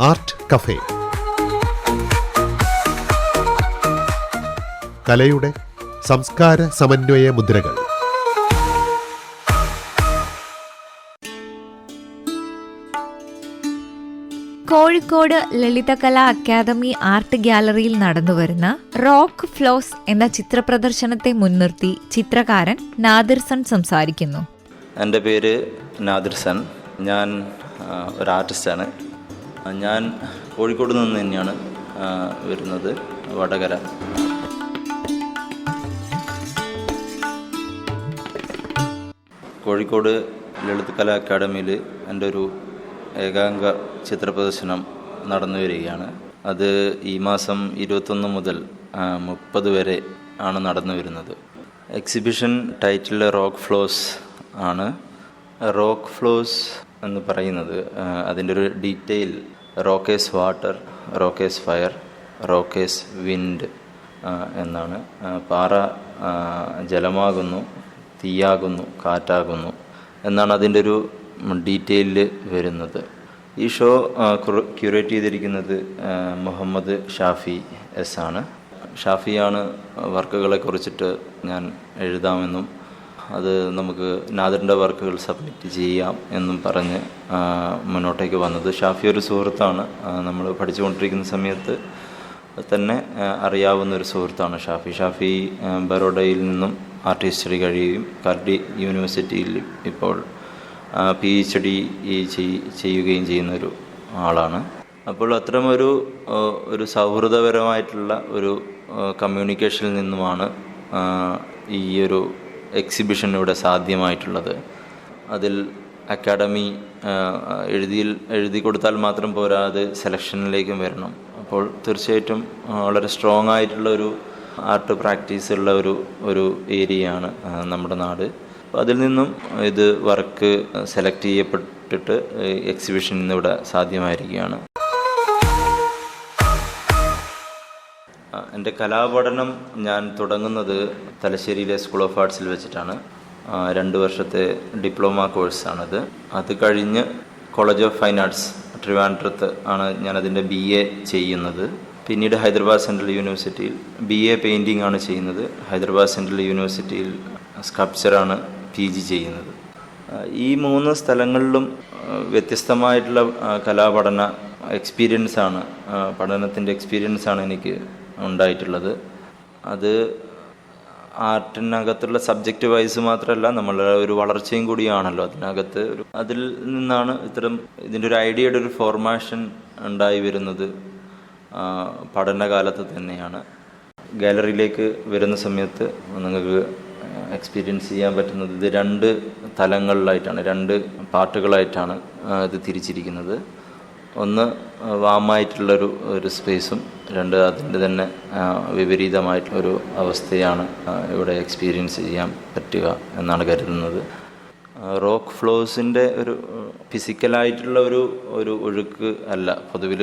Art cafe. കലയുടെ സംസ്കാര സമന്വയ മുദ്രകൾ. കോഴിക്കോട് ലളിതകലാ അക്കാദമി ആർട്ട് ഗ്യാലറിയിൽ നടന്നുവരുന്ന റോക്ക് ഫ്ലോസ് എന്ന ചിത്ര പ്രദർശനത്തെ മുൻനിർത്തി ചിത്രകാരൻ നാദിർസൺ സംസാരിക്കുന്നു. എന്റെ പേര് നാദിർസൺ ഞാൻ ഒരു ആർട്ടിസ്റ്റാണ്. ഞാൻ കോഴിക്കോട് നിന്ന് തന്നെയാണ് വരുന്നത് വടകര. കോഴിക്കോട് ലളിത് കലാ അക്കാദമിയിൽ എന്റെ ഒരു ഏകാംഗ ചിത്ര പ്രദർശനം നടന്നു വരികയാണ്. അത് ഈ മാസം ഇരുപത്തൊന്ന് മുതൽ മുപ്പത് വരെ ആണ് നടന്നു വരുന്നത്. എക്സിബിഷൻ ടൈറ്റിൽ റോക്ക് ഫ്ലോസ് ആണ്. റോക്ക് ഫ്ലോസ് എന്ന് പറയുന്നത് അതിന്റെ ഒരു detail rock is water rock is fire rock is wind എന്നാണ്. പാറ ജലമാകുന്നു തീയാകുന്നു കാറ്റാകുന്നു എന്നാണ് അതിന്റെ ഒരു ഡീറ്റെയിലിൽ വരുന്നത്. ഈ ഷോ ക്യൂറേറ്റ് ചെയ്തിരിക്കുന്നത് മുഹമ്മദ് ഷാഫി എസ് ആണ്. ഷാഫിയാണ് വർക്കുകളെ കുറിച്ചിട്ട് ഞാൻ എഴുതാമെന്നും അത് നമുക്ക് നാദറിന്റെ വർക്കുകൾ സബ്മിറ്റ് ചെയ്യാം എന്നും പറഞ്ഞ് മുന്നോട്ടേക്ക് വന്നത്. ഷാഫി ഒരു സുഹൃത്താണ്. നമ്മൾ പഠിച്ചുകൊണ്ടിരിക്കുന്ന സമയത്ത് തന്നെ അറിയാവുന്ന ഒരു സുഹൃത്താണ് ഷാഫി. ഷാഫി ബറോഡയിൽ നിന്നും ആർട്ട് ഹിസ്റ്ററി കഴിയുകയും കാർഡി യൂണിവേഴ്സിറ്റിയിൽ ഇപ്പോൾ പി എച്ച് ഡി ചെയ്യുകയും ചെയ്യുന്നൊരു ആളാണ്. അപ്പോൾ അത്തരമൊരു ഒരു സൗഹൃദപരമായിട്ടുള്ള ഒരു കമ്മ്യൂണിക്കേഷനിൽ നിന്നുമാണ് ഈ ഒരു എക്സിബിഷൻ ഇവിടെ സാധ്യമായിട്ടുള്ളത്. അതിൽ അക്കാഡമി എഴുതിയിൽ എഴുതി കൊടുത്താൽ മാത്രം പോരാ അത് സെലക്ഷനിലേക്കും വരണം. അപ്പോൾ തീർച്ചയായിട്ടും വളരെ സ്ട്രോങ് ആയിട്ടുള്ള ഒരു ആർട്ട് പ്രാക്ടീസ് ഉള്ള ഒരു ഒരു ഏരിയയാണ് നമ്മുടെ നാട്. അതിൽ നിന്നും ഇത് വർക്ക് സെലക്ട് ചെയ്യപ്പെട്ടിട്ട് എക്സിബിഷൻ ഇന്നിവിടെ സാധ്യമായിരിക്കുകയാണ്. എന്റെ കലാപഠനം ഞാൻ തുടങ്ങുന്നത് തലശ്ശേരിയിലെ സ്കൂൾ ഓഫ് ആർട്സിൽ വെച്ചിട്ടാണ്. രണ്ട് വർഷത്തെ ഡിപ്ലോമ കോഴ്സാണത്. അത് കഴിഞ്ഞ് കോളേജ് ഓഫ് ഫൈൻ ആർട്സ് ട്രിവാൻഡ്രത്ത് ആണ് ഞാനതിന്റെ ബി എ ചെയ്യുന്നത്. പിന്നീട് ഹൈദരാബാദ് സെൻട്രൽ യൂണിവേഴ്സിറ്റിയിൽ ബി എ പെയിന്റിംഗ് ആണ് ചെയ്യുന്നത്. ഹൈദരാബാദ് സെൻട്രൽ യൂണിവേഴ്സിറ്റിയിൽ സ്കൾപ്ചറാണ് പി ജി ചെയ്യുന്നത്. ഈ മൂന്ന് സ്ഥലങ്ങളിലും വ്യത്യസ്തമായിട്ടുള്ള കലാപഠന എക്സ്പീരിയൻസാണ് പഠനത്തിന്റെ എക്സ്പീരിയൻസാണ് എനിക്ക് ഉണ്ടായിട്ടുള്ളത്. അത് ആർട്ടിനകത്തുള്ള സബ്ജക്റ്റ് വൈസ് മാത്രമല്ല നമ്മളുടെ ഒരു വളർച്ചയും കൂടിയാണല്ലോ അതിനകത്ത് ഒരു അതിൽ നിന്നാണ് ഇത്തരം ഇതിന്റെ ഒരു ഐഡിയയുടെ ഒരു ഫോർമേഷൻ ഉണ്ടായി വരുന്നത്. പഠനകാലത്ത് തന്നെയാണ്. ഗാലറിയിലേക്ക് വരുന്ന സമയത്ത് നിങ്ങൾക്ക് എക്സ്പീരിയൻസ് ചെയ്യാൻ പറ്റുന്നത് ഇത് രണ്ട് തലങ്ങളിലായിട്ടാണ് രണ്ട് പാർട്ടുകളായിട്ടാണ് ഇത് തിരിച്ചിരിക്കുന്നത്. ഒന്ന് വാമായിട്ടുള്ളൊരു ഒരു സ്പേസും രണ്ട് അതിന്റെ തന്നെ വിപരീതമായിട്ടുള്ളൊരു അവസ്ഥയാണ് ഇവിടെ എക്സ്പീരിയൻസ് ചെയ്യാൻ പറ്റുക എന്നാണ് കരുതുന്നത്. റോക്ക് ഫ്ലോസിന്റെ ഒരു ഫിസിക്കലായിട്ടുള്ള ഒരു ഒരു ഒഴുക്ക് അല്ല. പൊതുവിൽ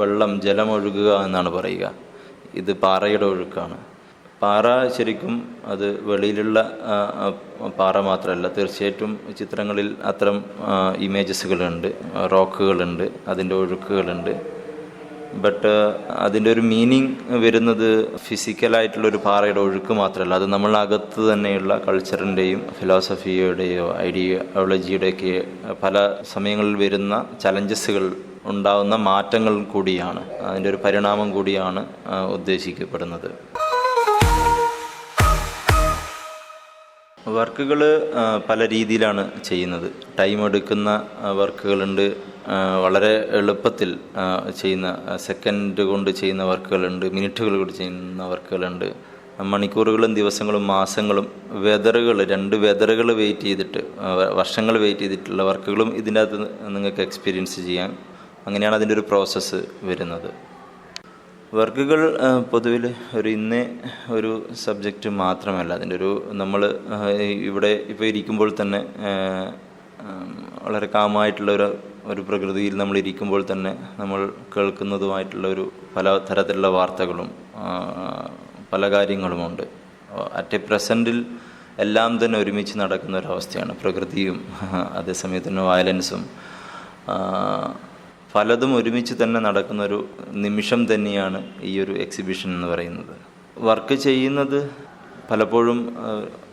വെള്ളം ജലം ഒഴുകുക എന്നാണ് പറയുക. ഇത് പാറയുടെ ഒഴുക്കാണ്. പാറ ശരിക്കും അത് വെളിയിലുള്ള പാറ മാത്രമല്ല തീർച്ചയായിട്ടും ചിത്രങ്ങളിൽ അത്തരം ഇമേജസുകളുണ്ട് റോക്കുകളുണ്ട് അതിന്റെ ഒഴുക്കുകളുണ്ട്. ബട്ട് അതിന്റെ ഒരു മീനിങ് വരുന്നത് ഫിസിക്കലായിട്ടുള്ള ഒരു പാറയുടെ ഒഴുക്ക് മാത്രമല്ല അത് നമ്മളകത്ത് തന്നെയുള്ള കൾച്ചറിന്റെയും ഫിലോസഫിയുടെയോ ഐഡിയോളജിയുടെയൊക്കെ പല സമയങ്ങളിൽ വരുന്ന ചലഞ്ചസുകൾ ഉണ്ടാകുന്ന മാറ്റങ്ങൾ കൂടിയാണ് അതിന്റെ ഒരു പരിണാമം കൂടിയാണ് ഉദ്ദേശിക്കപ്പെടുന്നത്. വർക്കുകൾ പല രീതിയിലാണ് ചെയ്യുന്നത്. ടൈം എടുക്കുന്ന വർക്കുകളുണ്ട്. വളരെ എളുപ്പത്തിൽ ചെയ്യുന്ന സെക്കൻഡ് കൊണ്ട് ചെയ്യുന്ന വർക്കുകളുണ്ട്. മിനിറ്റുകൾ കൊണ്ട് ചെയ്യുന്ന വർക്കുകളുണ്ട്. മണിക്കൂറുകളും ദിവസങ്ങളും മാസങ്ങളും വെതറുകൾ രണ്ട് വെതറുകൾ വെയിറ്റ് ചെയ്തിട്ട് വർഷങ്ങൾ വെയിറ്റ് ചെയ്തിട്ടുള്ള വർക്കുകളും ഇതിന്റെ അകത്ത് നിങ്ങൾക്ക് എക്സ്പീരിയൻസ് ചെയ്യാം അങ്ങനെയാണ് അതിന്റെ ഒരു പ്രോസസ്സ് വരുന്നത്. വർക്കുകൾ പൊതുവിൽ ഒരു ഇന്നേ ഒരു സബ്ജക്റ്റ് മാത്രമല്ല. അതിന്റെ ഒരു നമ്മൾ ഇവിടെ ഇപ്പോൾ ഇരിക്കുമ്പോൾ തന്നെ വളരെ കാമായിട്ടുള്ള ഒരു ഒരു പ്രകൃതിയിൽ നമ്മൾ ഇരിക്കുമ്പോൾ തന്നെ നമ്മൾ കേൾക്കുന്നതുമായിട്ടുള്ള ഒരു പല തരത്തിലുള്ള വാർത്തകളും പല കാര്യങ്ങളുമുണ്ട് അറ്റ് എ പ്രസന്റിൽ എല്ലാം തന്നെ ഒരുമിച്ച് നടക്കുന്ന ഒരവസ്ഥയാണ് പ്രകൃതിയും അതേസമയത്ത് തന്നെ വയലൻസും പലതും ഒരുമിച്ച് തന്നെ നടക്കുന്ന ഒരു നിമിഷം തന്നെയാണ് ഈ ഒരു എക്സിബിഷൻ എന്ന് പറയുന്നത്. വർക്ക് ചെയ്യുന്നത് പലപ്പോഴും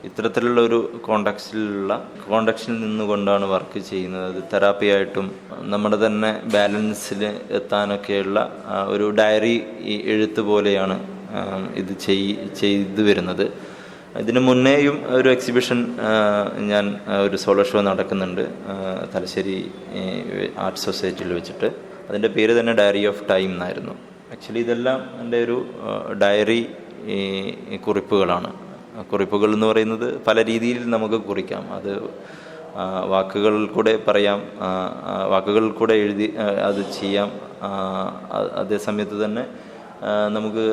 ഇത്തരത്തിലുള്ള ഒരു കോണ്ടക്സ്റ്റിലുള്ള കോണ്ടക്സ്റ്റിൽ നിന്നുകൊണ്ടാണ് വർക്ക് ചെയ്യുന്നത്. അത് തെറാപ്പിയായിട്ടും നമ്മുടെ തന്നെ ബാലൻസിൽ എത്താനൊക്കെയുള്ള ഒരു ഡയറി എഴുത്ത് പോലെയാണ് ഇത് ചെയ് ചെയ്തു വരുന്നത്. ഇതിനു മുന്നേയും ഒരു എക്സിബിഷൻ ഞാൻ ഒരു സോളോ ഷോ നടക്കുന്നുണ്ട് തലശ്ശേരി ആർട്ട് സൊസൈറ്റിയിൽ വെച്ചിട്ട്. അതിന്റെ പേര് തന്നെ ഡയറി ഓഫ് ടൈം എന്നായിരുന്നു. ആക്ച്വലി ഇതെല്ലാം എന്റെ ഒരു ഡയറി കുറിപ്പുകളാണ്. കുറിപ്പുകൾ എന്ന് പറയുന്നത് പല രീതിയിൽ നമുക്ക് കുറിക്കാം. അത് വാക്കുകളിൽ കൂടെ പറയാം വാക്കുകളിൽ കൂടെ എഴുതി അത് ചെയ്യാം അതേ സമയത്ത് തന്നെ നമുക്ക്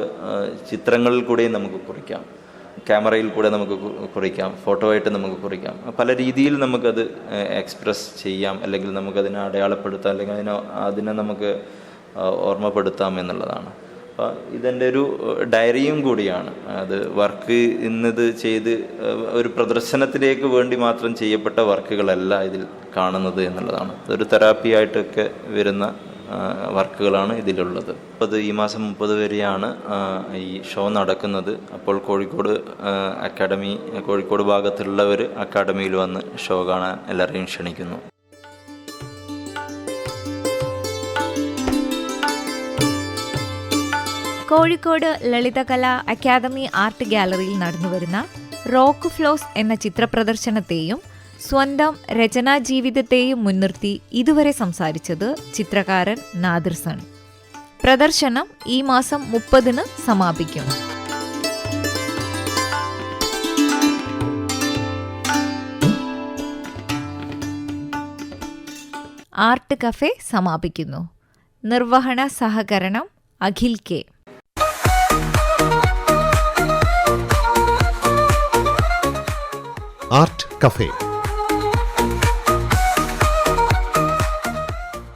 ചിത്രങ്ങളിൽ കൂടെയും നമുക്ക് കുറിക്കാം. ക്യാമറയിൽ കൂടെ നമുക്ക് കുറിക്കാം ഫോട്ടോ ആയിട്ട് നമുക്ക് കുറിക്കാം. പല രീതിയിൽ നമുക്കത് എക്സ്പ്രസ് ചെയ്യാം. അല്ലെങ്കിൽ നമുക്കതിനെ അടയാളപ്പെടുത്താം. അല്ലെങ്കിൽ അതിനെ അതിനെ നമുക്ക് ഓർമ്മപ്പെടുത്താം എന്നുള്ളതാണ്. അപ്പോൾ ഇതെന്റെ ഒരു ഡയറിയും കൂടിയാണ്. അത് വർക്ക് ഇന്നത് ചെയ്ത് ഒരു പ്രദർശനത്തിലേക്ക് വേണ്ടി മാത്രം ചെയ്യപ്പെട്ട വർക്കുകളല്ല ഇതിൽ കാണുന്നത് എന്നുള്ളതാണ്. അതൊരു തെറാപ്പി ആയിട്ടൊക്കെ വരുന്ന വർക്കുകളാണ് ഇതിലുള്ളത്. മുപ്പത് ഈ മാസം മുപ്പത് വരെയാണ് ഈ ഷോ നടക്കുന്നത്. അപ്പോൾ കോഴിക്കോട് അക്കാഡമി കോഴിക്കോട് ഭാഗത്തുള്ളവർ അക്കാഡമിയിൽ വന്ന് ഷോ കാണാൻ എല്ലാവരെയും ക്ഷണിക്കുന്നു. കോഴിക്കോട് ലളിതകലാ അക്കാദമി ആർട്ട് ഗാലറിയിൽ നടന്നുവരുന്ന റോക്ക് ഫ്ലോസ് എന്ന ചിത്രപ്രദർശനത്തെയും സ്വന്തം രചനാ ജീവിതത്തെയും മുൻനിർത്തി ഇതുവരെ സംസാരിച്ചത് ചിത്രകാരൻ നാദിർസൺ പ്രദർശനം ഈ മാസം മുപ്പതിന് സമാപിക്കും. ആർട്ട് കഫേ സമാപിക്കുന്നു. നിർവഹണ സഹകരണം അഖിൽ കെ. Art cafe